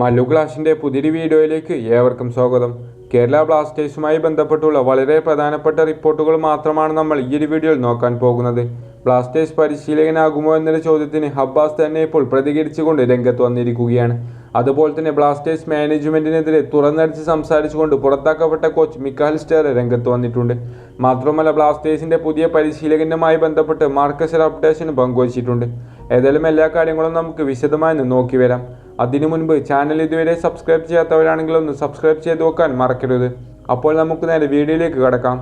മല്ലു ക്ലാഷിന്റെ പുതിയൊരു വീഡിയോയിലേക്ക് ഏവർക്കും സ്വാഗതം. കേരള ബ്ലാസ്റ്റേഴ്സുമായി ബന്ധപ്പെട്ടുള്ള വളരെ പ്രധാനപ്പെട്ട റിപ്പോർട്ടുകൾ മാത്രമാണ് നമ്മൾ ഈ ഒരു വീഡിയോയിൽ നോക്കാൻ പോകുന്നത്. ബ്ലാസ്റ്റേഴ്സ് പരിശീലകനാകുമോ എന്നൊരു ചോദ്യത്തിന് ഹബ്ബാസ് തന്നെ ഇപ്പോൾ പ്രതികരിച്ചുകൊണ്ട് രംഗത്ത് വന്നിരിക്കുകയാണ്. അതുപോലെ തന്നെ ബ്ലാസ്റ്റേഴ്സ് മാനേജ്മെന്റിനെതിരെ തുറന്നടിച്ച് സംസാരിച്ചുകൊണ്ട് പുറത്താക്കപ്പെട്ട കോച്ച് മിക്കാൽ സ്റ്റേർ രംഗത്ത് വന്നിട്ടുണ്ട്. മാത്രമല്ല ബ്ലാസ്റ്റേഴ്സിന്റെ പുതിയ പരിശീലകനുമായി ബന്ധപ്പെട്ട് മാർക്കസ് അപ്ഡേഷൻ പങ്കുവച്ചിട്ടുണ്ട്. ഏതായാലും എല്ലാ കാര്യങ്ങളും നമുക്ക് വിശദമായി നോക്കി വരാം അതിനു മുൻപ് ചാനൽ ഇതുവരെ സബ്സ്ക്രൈബ് ചെയ്യാത്തവരാണെങ്കിൽ ഒന്ന് സബ്സ്ക്രൈബ് ചെയ്ത് വെക്കാൻ മറക്കരുത്. അപ്പോൾ നമുക്ക് നേരെ വീഡിയോയിലേക്ക് കടക്കാം.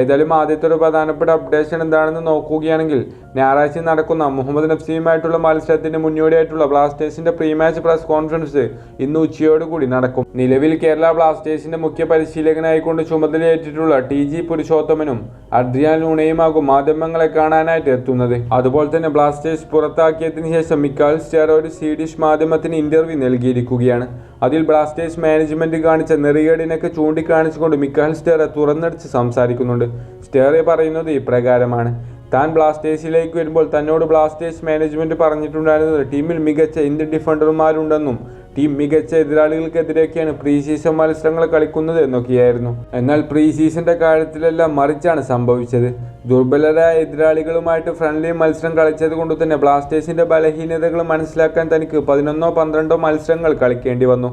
ഏതായാലും ആദ്യത്തെ ഒരു പ്രധാനപ്പെട്ട അപ്ഡേഷൻ എന്താണെന്ന് നോക്കുകയാണെങ്കിൽ ഞായറാഴ്ച നടക്കുന്ന മുഹമ്മദ് നഫ്സിയുമായിട്ടുള്ള മത്സരത്തിന് മുന്നോടിയായിട്ടുള്ള ബ്ലാസ്റ്റേഴ്സിന്റെ പ്രീ മാച്ച് പ്രസ് കോൺഫറൻസ് ഇന്ന് ഉച്ചയോടുകൂടി നടക്കും. നിലവിൽ കേരള ബ്ലാസ്റ്റേഴ്സിന്റെ മുഖ്യ പരിശീലകനായിക്കൊണ്ട് ചുമതലയേറ്റിട്ടുള്ള ടി ജി പുരുഷോത്തമനും അഡ്രിയാൻ ലൂണയുമാകും മാധ്യമങ്ങളെ കാണാനായിട്ട് എത്തുന്നത്. അതുപോലെ തന്നെ ബ്ലാസ്റ്റേഴ്സ് പുറത്താക്കിയതിന് ശേഷം മിക്കാൽ സ്റ്റേർ ഒരു സ്വീഡിഷ് മാധ്യമത്തിന് ഇന്റർവ്യൂ നൽകിയിരിക്കുകയാണ്. അതിൽ ബ്ലാസ്റ്റേഴ്സ് മാനേജ്മെന്റ് കാണിച്ച നെറിയേടിനൊക്കെ ചൂണ്ടിക്കാണിച്ചുകൊണ്ട് മിക്കാൽ സ്റ്റേറെ തുറന്നടിച്ച് സംസാരിക്കുന്നുണ്ട്. സ്റ്റേറെ പറയുന്നത് ഇപ്രകാരമാണ്. താൻ ബ്ലാസ്റ്റേഴ്സിലേക്ക് വരുമ്പോൾ തന്നോട് ബ്ലാസ്റ്റേഴ്സ് മാനേജ്മെന്റ് പറഞ്ഞിട്ടുണ്ടായിരുന്നത് ടീമിൽ മികച്ച ഇന്ത്യൻ ഡിഫൻഡർമാരുണ്ടെന്നും ടീം മികച്ച എതിരാളികൾക്കെതിരെയൊക്കെയാണ് പ്രീ സീസൺ മത്സരങ്ങൾ കളിക്കുന്നത് എന്നൊക്കെയായിരുന്നു. എന്നാൽ പ്രീ സീസന്റെ കാര്യത്തിലെല്ലാം മറിച്ചാണ് സംഭവിച്ചത്. ദുർബലരായ എതിരാളികളുമായിട്ട് ഫ്രണ്ട്ലി മത്സരം കളിച്ചത് കൊണ്ട് തന്നെ ബ്ലാസ്റ്റേഴ്സിന്റെ ബലഹീനതകൾ മനസ്സിലാക്കാൻ തനിക്ക് പതിനൊന്നോ പന്ത്രണ്ടോ മത്സരങ്ങൾ കളിക്കേണ്ടി വന്നു.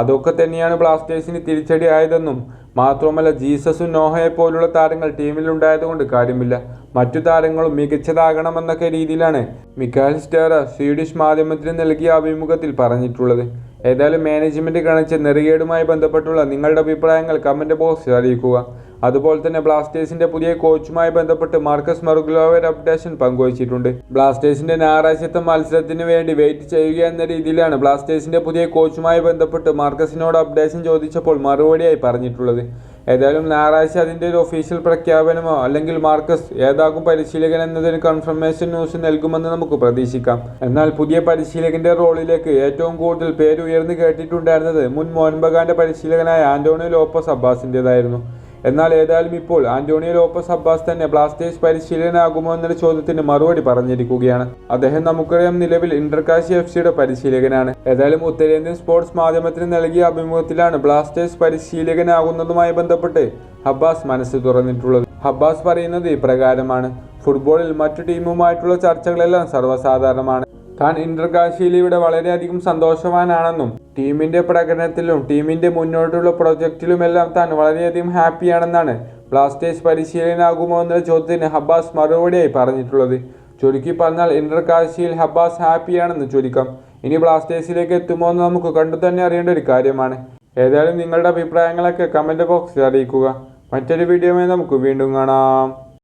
അതൊക്കെ തന്നെയാണ് ബ്ലാസ്റ്റേഴ്സിന് തിരിച്ചടി ആയതെന്നും മാത്രമല്ല ജീസസും നോഹയെ പോലുള്ള താരങ്ങൾ ടീമിലുണ്ടായതുകൊണ്ട് കാര്യമില്ല. മറ്റു താരങ്ങളും മികച്ചതാകണമെന്നൊക്കെ രീതിയിലാണ് മിക്കാൽ സ്റ്റേറ സ്വീഡിഷ് മാധ്യമത്തിന് നൽകിയ അഭിമുഖത്തിൽ പറഞ്ഞിട്ടുള്ളത്. ഏതായാലും മാനേജ്മെന്റ് കാണിച്ച നെറികേടുമായി ബന്ധപ്പെട്ടുള്ള നിങ്ങളുടെ അഭിപ്രായങ്ങൾ കമന്റ് ബോക്സിൽ അറിയിക്കുക. അതുപോലെ തന്നെ ബ്ലാസ്റ്റേഴ്സിന്റെ പുതിയ കോച്ചുമായി ബന്ധപ്പെട്ട് മാർക്കസ് മറുഗ്ലോവ അപ്ഡേഷൻ പങ്കുവച്ചിട്ടുണ്ട്. ബ്ലാസ്റ്റേഴ്സിന്റെ ഞായറാഴ്ചത്തെ മത്സരത്തിന് വേണ്ടി വെയിറ്റ് ചെയ്യുക എന്ന രീതിയിലാണ് ബ്ലാസ്റ്റേഴ്സിന്റെ പുതിയ കോച്ചുമായി ബന്ധപ്പെട്ട് മാർക്കസിനോട് അപ്ഡേഷൻ ചോദിച്ചപ്പോൾ മറുപടിയായി പറഞ്ഞിട്ടുള്ളത്. ഏതായാലും ഞായറാഴ്ച അതിന്റെ ഒരു ഒഫീഷ്യൽ പ്രഖ്യാപനമോ അല്ലെങ്കിൽ മാർക്കസ് ഏതാകും പരിശീലകൻ എന്നതിന് കൺഫർമേഷൻ ന്യൂസ് നൽകുമെന്ന് നമുക്ക് പ്രതീക്ഷിക്കാം. എന്നാൽ പുതിയ പരിശീലകന്റെ റോളിലേക്ക് ഏറ്റവും കൂടുതൽ പേര് ഉയർന്നു കേട്ടിട്ടുണ്ടായിരുന്നത് മുൻ മോഹൻബഗാന്റെ പരിശീലകനായ ആന്റോണിയോ ലോപ്പസ് അബ്ബാസിന്റെതായിരുന്നു എന്നാൽ ഏതായാലും ഇപ്പോൾ ആന്റോണിയോ ലോപ്പസ് അബ്ബാസ് തന്നെ ബ്ലാസ്റ്റേഴ്സ് പരിശീലകനാകുമോ എന്നൊരു ചോദ്യത്തിന് മറുപടി പറഞ്ഞിരിക്കുകയാണ്. അദ്ദേഹം നമുക്കറിയാം നിലവിൽ ഇന്റർകാശി എഫ് സിയുടെ പരിശീലകനാണ്. ഏതായാലും ഉത്തരേന്ത്യൻ സ്പോർട്സ് മാധ്യമത്തിന് നൽകിയ അഭിമുഖത്തിലാണ് ബ്ലാസ്റ്റേഴ്സ് പരിശീലകനാകുന്നതുമായി ബന്ധപ്പെട്ട് ഹബ്ബാസ് മനസ്സ് തുറന്നിട്ടുള്ളത്. ഹബ്ബാസ് പറയുന്നത് ഇപ്രകാരമാണ്. ഫുട്ബോളിൽ മറ്റു ടീമുമായിട്ടുള്ള ചർച്ചകളെല്ലാം സർവസാധാരണമാണ്. താൻ ഇന്റർകാശിയിൽ ഇവിടെ വളരെയധികം സന്തോഷവാനാണെന്നും ടീമിന്റെ പ്രകടനത്തിലും ടീമിന്റെ മുന്നോട്ടുള്ള പ്രൊജക്റ്റിലുമെല്ലാം താൻ വളരെയധികം ഹാപ്പിയാണെന്നാണ് ബ്ലാസ്റ്റേഴ്സ് പരിശീലനാകുമോ എന്ന ചോദ്യത്തിന് ഹബ്ബാസ് മറുപടിയായി പറഞ്ഞിട്ടുള്ളത്. ചുരുക്കി പറഞ്ഞാൽ ഇന്റർകാശിയിൽ ഹബ്ബാസ് ഹാപ്പിയാണെന്ന് ചുരുക്കം. ഇനി ബ്ലാസ്റ്റേഴ്സിലേക്ക് എത്തുമോ എന്ന് നമുക്ക് കണ്ടു തന്നെ അറിയേണ്ട ഒരു കാര്യമാണ്. ഏതായാലും നിങ്ങളുടെ അഭിപ്രായങ്ങളൊക്കെ കമന്റ് ബോക്സിൽ അറിയിക്കുക. മറ്റൊരു വീഡിയോയുമായി നമുക്ക് വീണ്ടും കാണാം.